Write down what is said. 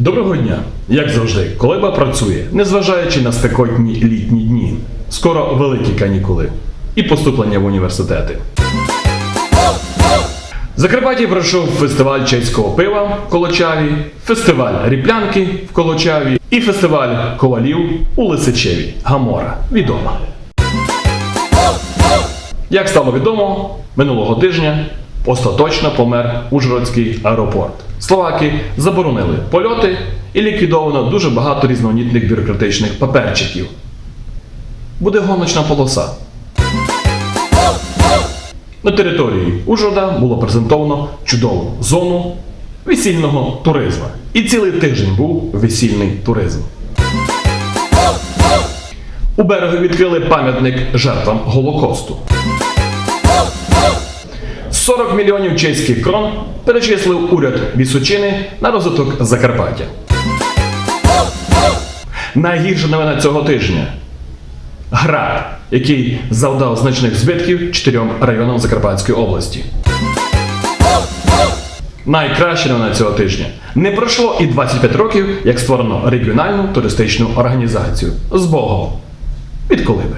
Доброго дня! Як завжди, колеба працює, незважаючи на спекотні літні дні. Скоро великі канікули і поступлення в університети. В Закарпатті пройшов фестиваль чеського пива в Колочаві, фестиваль ріплянки в Колочаві і фестиваль ковалів у Лисичеві. Гамора відома. Як стало відомо, минулого тижня остаточно помер Ужгородський аеропорт. Словаки заборонили польоти і ліквідовано дуже багато різноманітних бюрократичних паперчиків. Буде гоночна полоса. На території Ужгорода було презентовано чудову зону весільного туризму. І цілий тиждень був весільний туризм. У береги відкрили пам'ятник жертвам Голокосту. 40 мільйонів чеських крон перечислив уряд Вісочини на розвиток Закарпаття. Найгірша новина цього тижня. Град, який завдав значних збитків чотирьом районам Закарпатської області. Найкраща новина цього тижня. Не пройшло і 25 років, як створено регіональну туристичну організацію з Богом від Колиби.